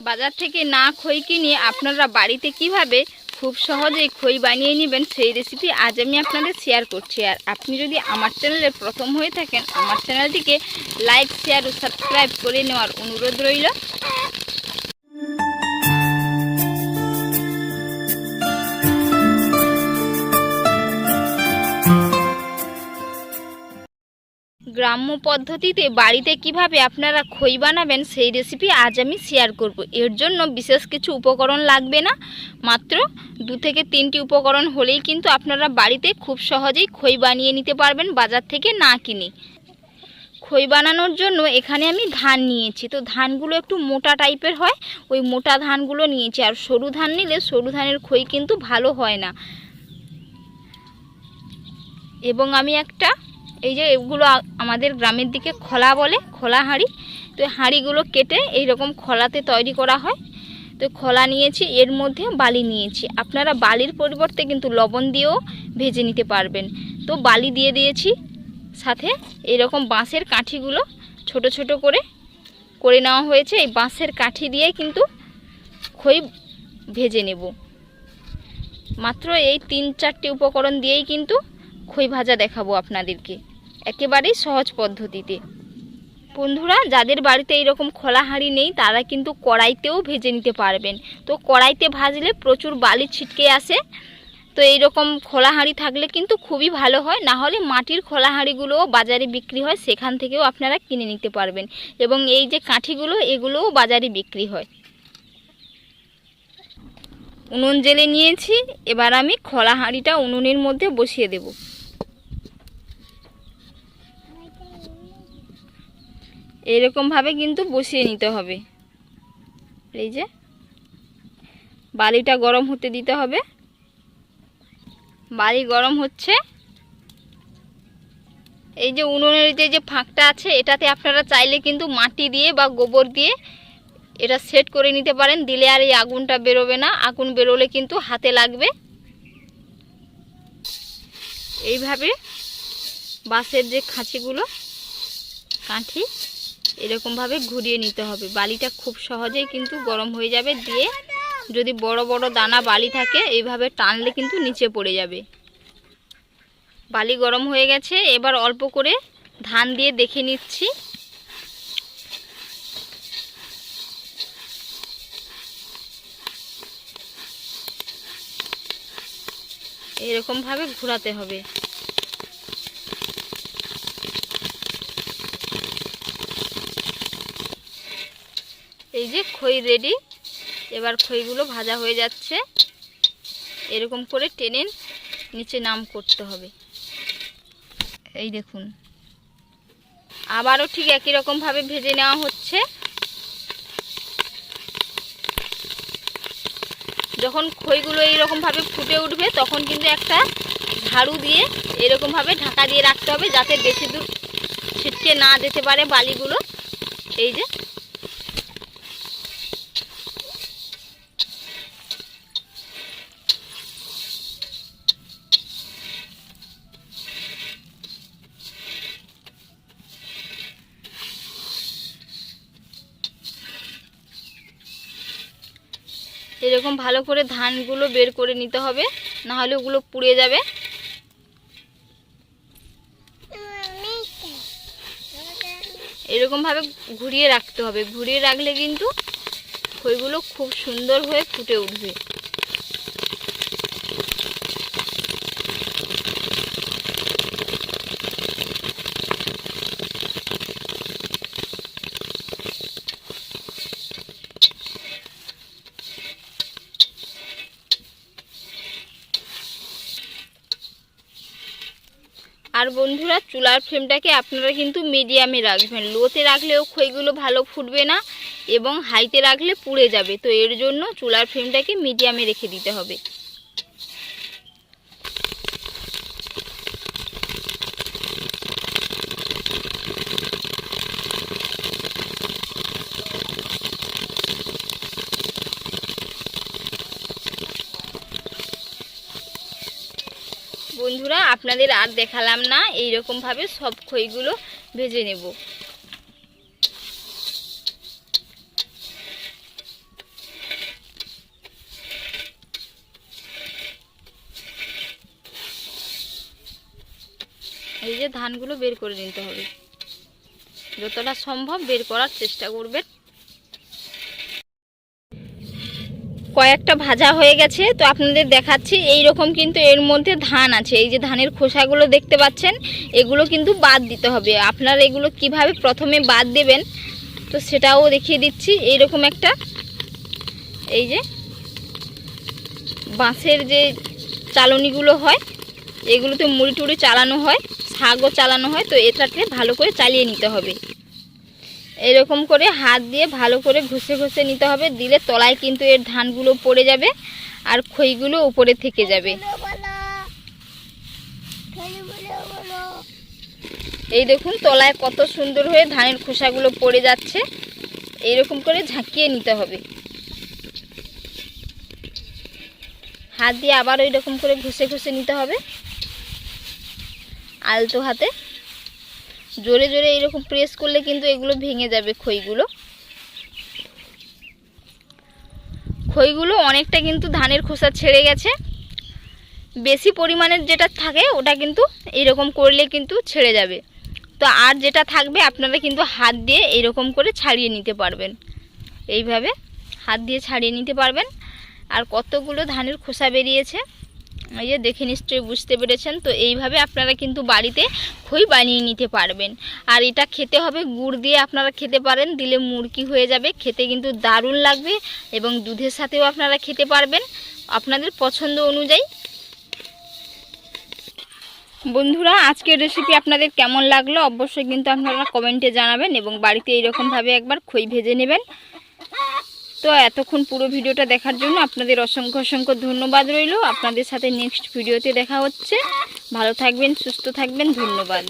বাজার থেকে না খই কিনে আপনারা বাড়িতে কীভাবে খুব সহজে খই বানিয়ে নেবেন সেই রেসিপি আজ আমি আপনাদের শেয়ার করছি। আর আপনি যদি আমার চ্যানেলে প্রথম হয়ে থাকেন, আমার চ্যানেলটিকে লাইক শেয়ার ও সাবস্ক্রাইব করে নেওয়ার অনুরোধ রইল। গ্রাম্য পদ্ধতিতে বাড়িতে কীভাবে আপনারা খই বানাবেন সেই রেসিপি আজ আমি শেয়ার করব। এর জন্য বিশেষ কিছু উপকরণ লাগবে না। মাত্র দু থেকে তিনটি উপকরণ হলেই কিন্তু আপনারা বাড়িতে খুব সহজেই খই বানিয়ে নিতে পারবেন বাজার থেকে না কিনে। খই বানানোর জন্য এখানে আমি ধান নিয়েছি। তো ধানগুলো একটু মোটা টাইপের হয়, ওই মোটা ধানগুলো নিয়েছি। আর সরু ধান নিলে সরু ধানের খই কিন্তু ভালো হয় না। এবং আমি একটা এই যে এগুলো আমাদের গ্রামের দিকে খোলা বলে, খোলা হাঁড়ি। তো হাঁড়িগুলো কেটে এই রকম খোলাতে তৈরি করা হয়। তো খোলা নিয়েছি, এর মধ্যে বালি নিয়েছি। আপনারা বালির পরিবর্তে কিন্তু লবণ দিয়েও ভেজে নিতে পারবেন। তো বালি দিয়ে দিয়েছি, সাথে এরকম বাঁশের কাঠিগুলো ছোট ছোট করে করে নেওয়া হয়েছে। এই বাঁশের কাঠি দিয়ে কিন্তু খই ভেজে নেব। মাত্র এই তিন চারটি উপকরণ দিয়েই কিন্তু খই ভাজা দেখাবো আপনাদেরকে। একেবারেই সহজ পদ্ধতিতে। বন্ধুরা, যাদের বাড়িতে এইরকম খোলা হাঁড়ি নেই, তারা কিন্তু কড়াইতেও ভেজে নিতে পারবেন। তো কড়াইতে ভাজলে প্রচুর বালি ছিটকে আসে। তো এইরকম খোলা হাঁড়ি থাকলে কিন্তু খুবই ভালো হয়। না হলে মাটির খোলা হাঁড়িগুলোও বাজারে বিক্রি হয়, সেখান থেকেও আপনারা কিনে নিতে পারবেন। এবং এই যে কাঠিগুলো, এগুলোও বাজারে বিক্রি হয়। উনুন জেলে নিয়েছি। এবার আমি খোলা হাঁড়িটা উনুনের মধ্যে বসিয়ে দেব। এরকমভাবে কিন্তু বসিয়ে নিতে হবে। এই যে, বালিটা গরম হতে দিতে হবে। বালি গরম হচ্ছে। এই যে উনুনের যে যে ফাঁকটা আছে, এটাতে আপনারা চাইলে কিন্তু মাটি দিয়ে বা গোবর দিয়ে এটা সেট করে নিতে পারেন। দিলে আর এই আগুনটা বেরোবে না। আগুন বেরোলে কিন্তু হাতে লাগবে। এইভাবে বাঁশের যে খাঁচিগুলো, কাঠি এরকমভাবে ঘুরিয়ে নিতে হবে। বালিটা খুব সহজেই কিন্তু গরম হয়ে যাবে। দিয়ে যদি বড় বড় দানা বালি থাকে এইভাবে টানলে কিন্তু নিচে পড়ে যাবে। বালি গরম হয়ে গেছে। এবার অল্প করে ধান দিয়ে দেখে নিচ্ছি। এরকমভাবে ঘোরাতে হবে। এই যে খই রেডি এবার খইগুলো ভাজা হয়ে যাচ্ছে। এরকম করে টেনে নিচে নাম করতে হবে। এই দেখুন। আবারও ঠিক একই রকমভাবে ভেজে নেওয়া হচ্ছে। যখন খইগুলো এইরকমভাবে ফুটে উঠবে, তখন কিন্তু একটা ঝাড়ু দিয়ে এরকমভাবে ঢাকা দিয়ে রাখতে হবে, যাতে বেশি দূর ছিটকে না যেতে পারে বালিগুলো। এই যে এরকম ভালো করে ধানগুলো বের করে নিতে হবে না হলে ওগুলো পুড়ে যাবে। এরকমভাবে ঘুরিয়ে রাখতে হবে। ঘুরিয়ে রাখলে কিন্তু খইগুলো খুব সুন্দর হয়ে ফুটে উঠবে। আর বন্ধুরা, চুলার ফ্লেমটাকে আপনারা কিন্তু মিডিয়ামে রাখবেন। লোতে রাখলেও খইগুলো ভালো ফুটবে না এবং হাইতে রাখলে পুড়ে যাবে। তো এর জন্য চুলার ফ্লেমটাকে মিডিয়ামে রেখে দিতে হবে। বন্ধুরা, আপনাদের আর দেখালাম না এই রকম ভাবে সব খইগুলো ভেজে নেব। এই যে ধানগুলো বের করে নিতে হবে। যতটা সম্ভব বের করার চেষ্টা করবেন। কয়েকটা ভাজা হয়ে গেছে, তো আপনাদের দেখাচ্ছি এই রকম কিন্তু এর মধ্যে ধান আছে। এই যে ধানের খোসাগুলো দেখতে পাচ্ছেন, এগুলো কিন্তু বাদ দিতে হবে। আপনারা এগুলো কীভাবে প্রথমে বাদ দেবেন, তো সেটাও দেখিয়ে দিচ্ছি। এই রকম একটা, এই যে বাঁশের যে চালনিগুলো হয়, এগুলোতে মুড়ি টুড়ি চালানো হয়, শাকও চালানো হয়, তো এটাকে ভালো করে চালিয়ে নিতে হবে। এরকম করে হাত দিয়ে ভালো করে ঘষে ঘষে নিতে হবে। দিলে তলায় কিন্তু এর ধানগুলো পড়ে যাবে আর খইগুলো উপরে থেকে যাবে। এই দেখুন তলায় কত সুন্দর হয়ে ধানের খোসাগুলো পড়ে যাচ্ছে। এইরকম করে ঝাঁকিয়ে নিতে হবে। হাত দিয়ে আবার ওই রকম করে ঘষে ঘষে নিতে হবে। আলতো হাতে। জোরে জোরে এইরকম প্রেস করলে কিন্তু এগুলো ভেঙে যাবে খইগুলো খইগুলো অনেকটা কিন্তু ধানের খোসা ছেড়ে গেছে। বেশি পরিমাণের যেটা থাকে, ওটা কিন্তু এরকম করলে কিন্তু ছেড়ে যাবে। তো আর যেটা থাকবে, আপনারা কিন্তু হাত দিয়ে এরকম করে ছাড়িয়ে নিতে পারবেন। এইভাবে হাত দিয়ে ছাড়িয়ে নিতে পারবেন। আর কতগুলো ধানের খোসা বেরিয়েছে এই যে দেখে নিশ্চয়ই বুঝতে পেরেছেন। তো এইভাবে আপনারা কিন্তু বাড়িতে খই বানিয়ে নিতে পারবেন। আর এটা খেতে হবে, গুড় দিয়ে আপনারা খেতে পারেন। দিলে মুরকি হয়ে যাবে, খেতে কিন্তু দারুণ লাগবে এবং দুধের সাথেও আপনারা খেতে পারবেন। আপনাদের পছন্দ অনুযায়ী। বন্ধুরা, আজকের রেসিপি আপনাদের কেমন লাগল অবশ্যই কিন্তু আপনারা কমেন্টে জানাবেন এবং বাড়িতে এইরকমভাবে একবার খই ভেজে নেবেন। তো এতক্ষণ পুরো ভিডিওটা দেখার জন্য আপনাদের অসংখ্য অসংখ্য ধন্যবাদ রইল। আপনাদের সাথে নেক্সট ভিডিওতে দেখা হচ্ছে। ভালো থাকবেন, সুস্থ থাকবেন, ধন্যবাদ।